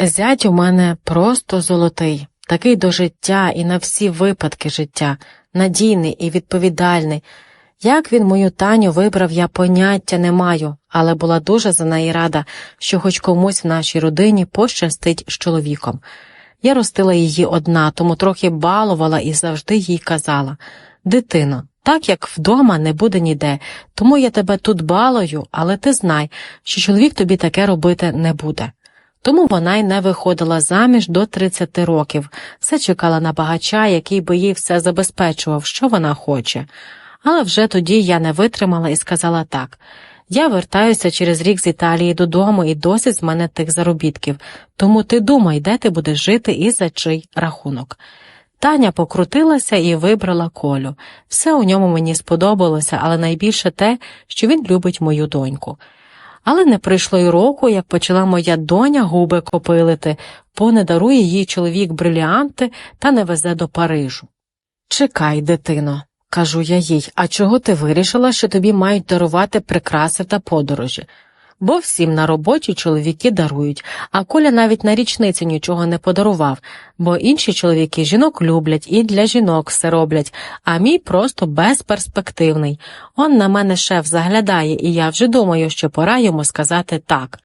Зять у мене просто золотий, такий до життя і на всі випадки життя, надійний і відповідальний. Як він мою Таню вибрав, я поняття не маю, але була дуже за неї рада, що хоч комусь в нашій родині пощастить з чоловіком. Я ростила її одна, тому трохи балувала і завжди їй казала Дитино, так як вдома не буде ніде, тому я тебе тут балую, але ти знай, що чоловік тобі таке робити не буде. Тому вона й не виходила заміж до 30 років, все чекала на багача, який би їй все забезпечував, що вона хоче. Але вже тоді я не витримала і сказала так. Я вертаюся через рік з Італії додому і досить з мене тих заробітків, тому ти думай, де ти будеш жити і за чий рахунок. Таня покрутилася і вибрала колю. Все у ньому мені сподобалося, але найбільше те, що він любить мою доньку. Але не пройшло й року, як почала моя доня губи копилити, бо не дарує їй чоловік бриліанти та не везе до Парижу. Чекай, дитино, кажу я їй, а чого ти вирішила, що тобі мають дарувати прикраси та подорожі? Бо всім на роботі чоловіки дарують, а Коля навіть на річниці нічого не подарував, бо інші чоловіки жінок люблять і для жінок все роблять, а мій просто безперспективний. Он на мене шеф заглядає, і я вже думаю, що пора йому сказати так.